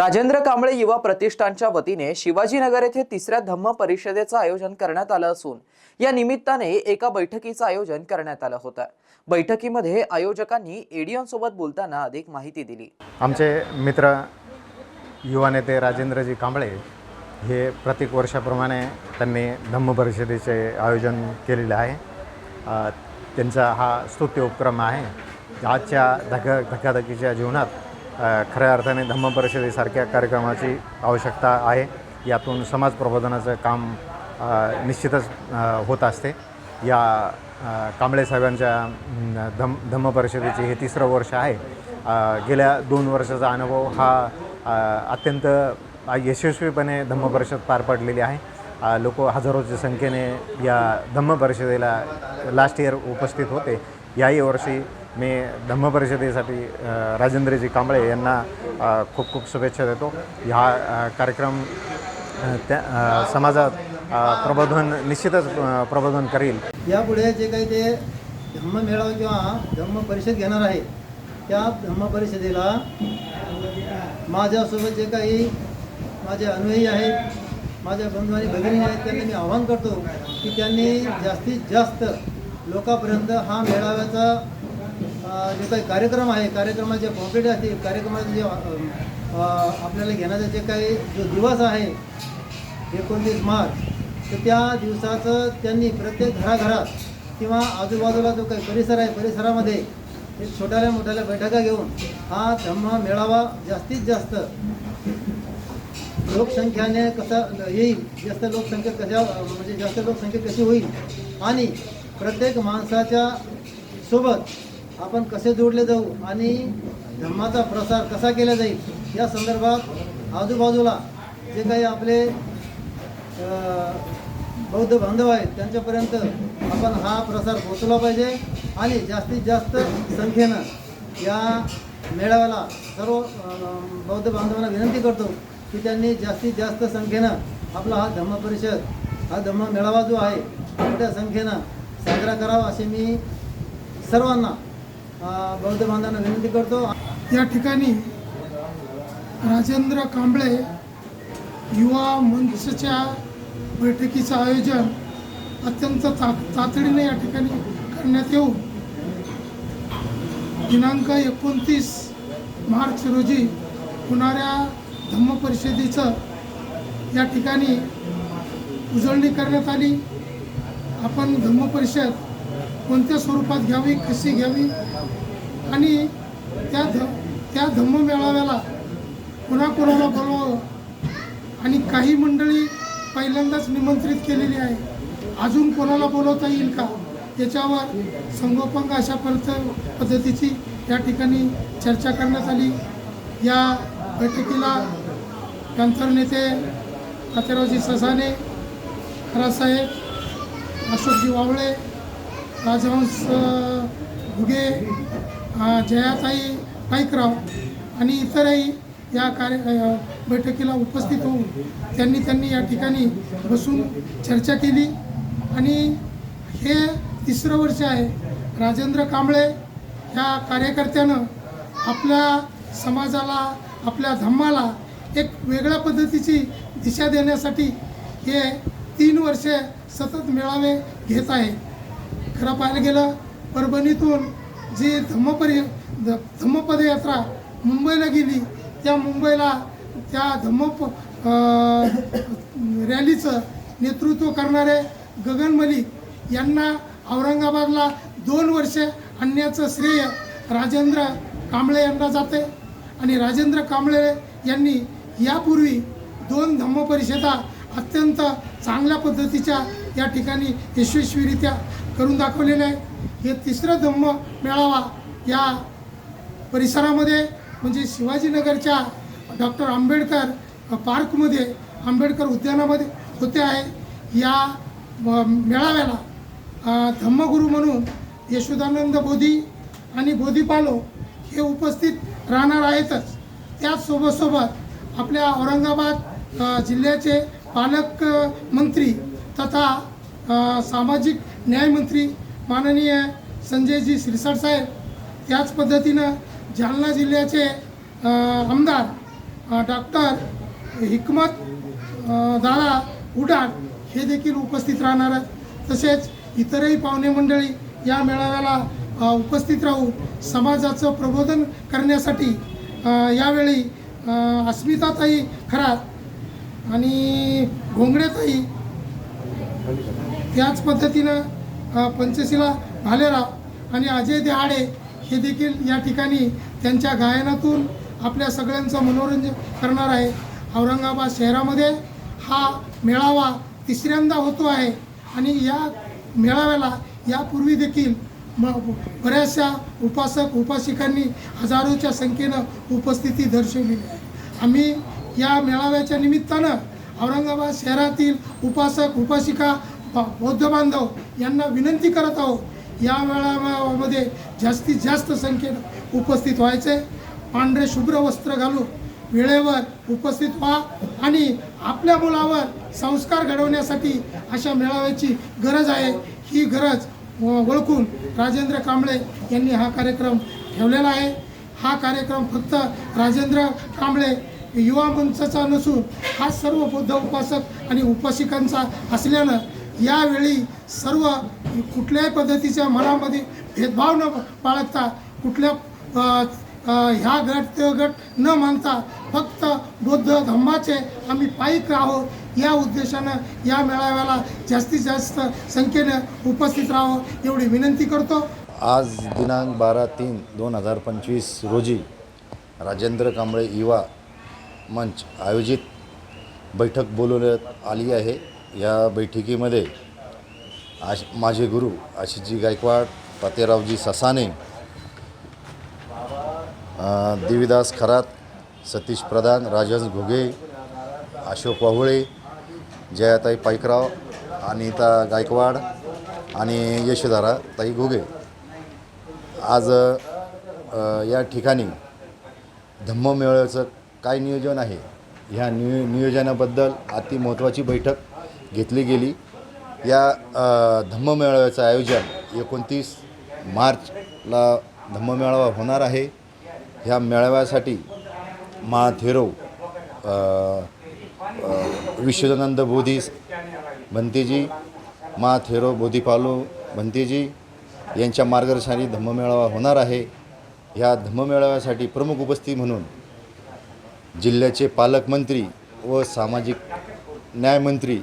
राजेंद्र कांबळे युवा प्रतिष्ठानच्या वतीने शिवाजीनगर येथे तिसऱ्या धम्म परिषदेचं आयोजन करण्यात आलं असून या निमित्ताने एका बैठकीचं आयोजन करण्यात आलं होतं. बैठकीमध्ये आयोजकांनी एडियनसोबत बोलताना अधिक माहिती दिली. आमचे मित्र युवा नेते राजेंद्रजी कांबळे हे प्रत्येक वर्षाप्रमाणे त्यांनी धम्म परिषदेचे आयोजन केलेले आहे. त्यांचा हा स्तुत्य उपक्रम आहे. आजच्या धका धकाधकीच्या जीवनात खऱ्या अर्थाने धम्म परिषदेसारख्या कार्यक्रमाची आवश्यकता आहे. यातून समाज प्रबोधनाचं काम निश्चितच होत असते. या कांबळे साहेबांच्या धम धम्म परिषदेचे हे तिसरं वर्ष आहे. गेल्या दोन वर्षाचा अनुभव हा अत्यंत यशस्वीपणे धम्म परिषद पार पडलेली आहे. लोक हजारोच्या संख्येने या धम्म परिषदेला लास्ट इयर उपस्थित होते. याही वर्षी मी धम्म परिषदेसाठी राजेंद्रजी कांबळे यांना खूप खूप शुभेच्छा देतो. ह्या कार्यक्रम त्या समाजात प्रबोधन निश्चितच प्रबोधन करील. यापुढे जे काही ते धम्म मेळावा किंवा धम्म परिषद घेणार आहे त्या धम्म परिषदेला माझ्यासोबत जे काही माझे अनुयायी आहेत माझ्या बंधू आणि भगिनी आहेत त्यांना मी आवाहन करतो की त्यांनी जास्तीत जास्त लोकांपर्यंत हा मेळाव्याचा जे काही कार्यक्रम आहे कार्यक्रमाचे पॉकेट असतील कार्यक्रमाचे जे आपल्याला घेण्याचा जे काही जो दिवस आहे एकोणतीस मार्च तर त्या दिवसाचं त्यांनी प्रत्येक घराघरात किंवा आजूबाजूला जो काही परिसर आहे परिसरामध्ये एक छोट्याल्या मोठ्याल्या बैठका घेऊन हा धम्म मेळावा जास्तीत जास्त लोकसंख्याने कसा येईल जास्त लोकसंख्या कशा म्हणजे जास्त लोकसंख्या कशी होईल आणि प्रत्येक माणसाच्या सोबत आपण कसे जोडले जाऊ आणि धर्माचा प्रसार कसा केला जाईल या संदर्भात आजूबाजूला जे काही आपले बौद्ध बांधव आहेत त्यांच्यापर्यंत आपण हा प्रसार पोचला पाहिजे आणि जास्तीत जास्त संख्येनं या मेळाव्याला सर्व बौद्ध बांधवांना विनंती करतो की त्यांनी जास्तीत जास्त संख्येनं आपला हा धम्म परिषद हा धम्म मेळावा जो आहे मोठ्या संख्येनं साजरा करावा असे मी सर्वांना बौद्ध बांधवांना विनंती करतो. या ठिकाणी राजेंद्र कांबळे युवा मंचच्या बैठकीचं आयोजन अत्यंत ता तातडीने या ठिकाणी करण्यात येऊन दिनांक एकोणतीस मार्च रोजी होणाऱ्या धम्म परिषदेचं या ठिकाणी उजळणी करण्यात आली. आपण धम्म परिषद कोणत्या स्वरूपात घ्यावी कशी घ्यावी आणि त्या ध त्या धम्म मेळाव्याला कोणाकोणाला बोलवावं? आणि काही मंडळी पहिल्यांदाच निमंत्रित केलेली आहे. अजून कोणाला बोलवता येईल का? याच्यावर संगोपंग अशा पद्ध पद्धतीची या ठिकाणी चर्चा करण्यात आली. या बैठकीला पॅन्थर नेते तात्यारावजी ससाने खरासाहेब अशोकजी वावळे राजहंस घुगे जयाताई पाईकराव आणि इतरही या कार्य बैठकीला उपस्थित होऊन त्यांनी त्यांनी या ठिकाणी बसून चर्चा केली. आणि हे तिसरं वर्ष आहे. राजेंद्र कांबळे ह्या कार्यकर्त्यानं आपल्या समाजाला आपल्या धम्माला एक वेगळ्या पद्धतीची दिशा देण्यासाठी हे तीन वर्षे सतत मेळावे घेत आहे. खरं पाहायला गेलं परभणीतून जी धम्मपरी ध- धम्मपदयात्रा मुंबईला गेली त्या मुंबईला त्या धम्म रॅलीचं नेतृत्व करणारे गगन मलिक यांना औरंगाबादला दोन वर्षे आणण्याचं श्रेय राजेंद्र कांबळे यांना जाते. आणि राजेंद्र कांबळे यांनी यापूर्वी दोन धम्म परिषदा अत्यंत चांगल्या पद्धतीच्या या ठिकाणी यशस्वीरित्या करून दाखवलेलं आहे. हे तिसरं धम्म मेळावा या परिसरामध्ये म्हणजे शिवाजीनगरच्या डॉक्टर आंबेडकर पार्कमध्ये आंबेडकर उद्यानामध्ये होते आहे. या मेळाव्याला धम्मगुरू म्हणून यशोदानंद बोधी आणि बोधीपालो हे उपस्थित राहणार आहेतच. त्याचसोबतसोबत आपल्या औरंगाबाद जिल्ह्याचे पालक मंत्री तथा सामाजिक न्यायमंत्री माननीय संजयजी शिरसाट साहेब त्याच पद्धतीनं जालना जिल्ह्याचे आमदार डॉक्टर हिकमत दादा उडाण हे देखील उपस्थित राहणार आहेत. तसेच इतरही पाहुणे मंडळी या मेळाव्याला उपस्थित राहून समाजाचं प्रबोधन करण्यासाठी यावेळी अस्मिताताई खरात आणि घोंगडेताई त्याच पद्धतीनं पंचशीला पंचशिला भालेराव आणि अजय देहाडे हे देखील या ठिकाणी त्यांच्या गायनातून आपल्या सगळ्यांचं मनोरंजन करणार आहे. औरंगाबाद शहरामध्ये हा मेळावा तिसऱ्यांदा होतो आहे आणि या मेळाव्याला यापूर्वी देखील म बऱ्याचशा उपासक उपासिकांनी हजारोच्या संख्येनं उपस्थिती दर्शवलेली आहे आम्ही या मेळाव्याच्या निमित्तानं औरंगाबाद शहरातील उपासक उपासिका बौद्ध बांधव यांना विनंती करत आहोत. या मेळाव्यामध्ये जास्तीत जास्त संख्येनं उपस्थित व्हायचे. पांढरे शुभ्र वस्त्र घालून वेळेवर उपस्थित व्हा आणि आपल्या मुलावर संस्कार घडवण्यासाठी अशा मेळाव्याची गरज आहे. ही गरज व- ओळखून राजेंद्र कांबळे यांनी हा कार्यक्रम ठेवलेला आहे. हा कार्यक्रम फक्त राजेंद्र कांबळे युवा मंचाचा नसून हा सर्व बौद्ध उपासक आणि उपासिकांचा असल्यानं यावेळी सर्व कुठल्याही पद्धतीच्या मनामध्ये भेदभाव न बाळगता कुठल्या ह्या गट ते गट न मानता फक्त बौद्ध धम्माचे आम्ही पायिक राहो या उद्देशानं या मेळाव्याला जास्तीत जास्त संख्येनं उपस्थित राहो एवढी विनंती करतो. आज दिनांक बारा तीन दोन हजार पंचवीस रोजी राजेंद्र कांबळे युवा मंच आयोजित बैठक बोलवण्यात आली आहे. या बैठकीमध्ये आश माझे गुरु आशिषजी गायकवाड तातेरावजी ससाने देवीदास खरात सतीश प्रधान राजन घुगे अशोक वाहुळे जयाताई पाईकराव अनिता गायकवाड आणि यशोधारा ताई घुगे. आज या ठिकाणी धम्ममेळ्याचं काय नियोजन आहे? ह्या नियो नियोजनाबद्दल अति महत्त्वाची बैठक घेतली गेली. या धम्ममेळाव्याचं आयोजन एकोणतीस मार्चला धम्ममेळावा होणार आहे. ह्या मेळाव्यासाठी महाथेरो अ, अ, विश्वदानंद बोधी भंतेजी मा थेरो बोधीपालो भंतेजी यांच्या मार्गदर्शनाने धम्ममेळावा होणार आहे. ह्या धम्ममेळाव्यासाठी प्रमुख उपस्थित म्हणून जिल्ह्याचे पालकमंत्री व सामाजिक न्यायमंत्री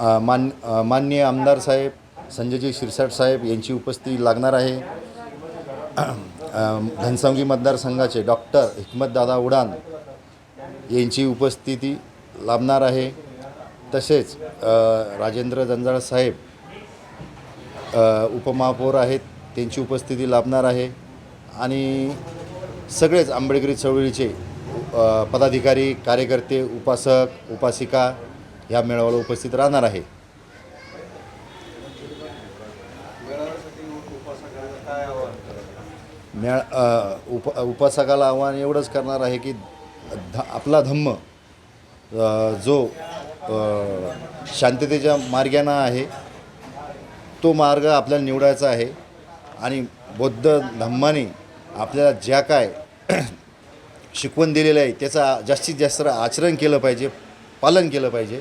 मान माननीय आमदार साहेब संजयजी शिरसाट साहेब यांची उपस्थिती लागणार आहे. घनसावंगी मतदारसंघाचे डॉक्टर हिकमतदादा उडान यांची उपस्थिती लाभणार आहे. तसेच राजेंद्र जंजाळ साहेब उपमहापौर आहेत त्यांची उपस्थिती लाभणार आहे. आणि सगळेच आंबेडकरी चळवळीचे पदाधिकारी कार्यकर्ते उपासक उपासिका ह्या मेळाव्याला उपस्थित राहणार आहे. मेळ उप उपासकाला आव्हान एवढंच करणार आहे की ध आपला धम्म जो शांततेच्या मार्गानं आहे तो मार्ग आपल्याला निवडायचा आहे. आणि बौद्ध धम्माने आपल्याला ज्या काय शिकवण दिलेलं आहे. त्याचा जास्तीत जास्त आचरण केलं पाहिजे पालन केलं पाहिजे.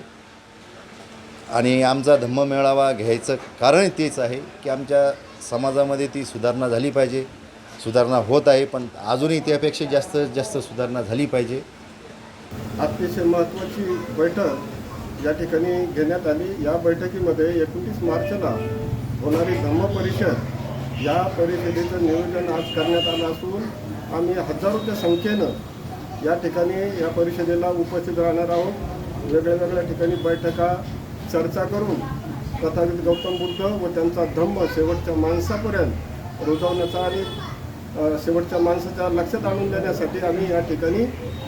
आणि आमचा धम्म मेळावा घ्यायचं कारण तेच आहे की आमच्या समाजामध्ये ती सुधारणा झाली पाहिजे. सुधारणा होत आहे पण अजूनही त्यापेक्षा जास्त जास्त सुधारणा झाली पाहिजे. अतिशय महत्त्वाची बैठक या ठिकाणी घेण्यात आली. या बैठकीमध्ये एकोणतीस मार्चला होणारी धम्म परिषद या परिषदेचं नियोजन आज करण्यात आलं असून आम्ही हजारोच्या संख्येनं या ठिकाणी या परिषदेला उपस्थित राहणार आहोत. वेगळ्या वेगळ्या ठिकाणी बैठका चर्चा करून तथागत गौतम बुद्ध व त्यांचा धम्म शेवटच्या माणसापर्यंत रुजवण्याचा आणि शेवटच्या माणसाच्या लक्षात आणून देण्यासाठी आम्ही या ठिकाणी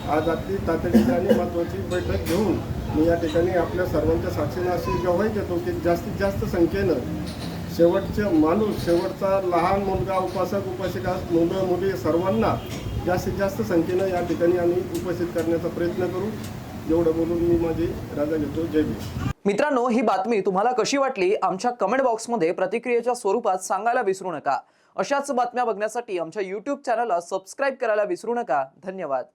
आज आपली तातडीची आणि महत्त्वाची बैठक घेऊन मी या ठिकाणी आपल्या सर्वांच्या साक्षीनं अशी गवाही देतो की जास्तीत जास्त संख्येनं शेवटचे माणूस शेवटचा लहान मुलगा उपासक उपासिका मुलं मुली सर्वांना जास्तीत जास्त संख्येनं या ठिकाणी आम्ही उपस्थित करण्याचा प्रयत्न करू. एवढं बोलून मी माझी राजा घेतो. जय भीम. मित्रांनो ही बातमी तुम्हाला कशी वाटली? आमच्या कमेंट बॉक्समध्ये प्रतिक्रियेच्या स्वरूपात सांगायला विसरू नका. अशाच बातम्या बघण्यासाठी आमच्या यूट्यूब चॅनलला सबस्क्राईब करायला विसरू नका. धन्यवाद.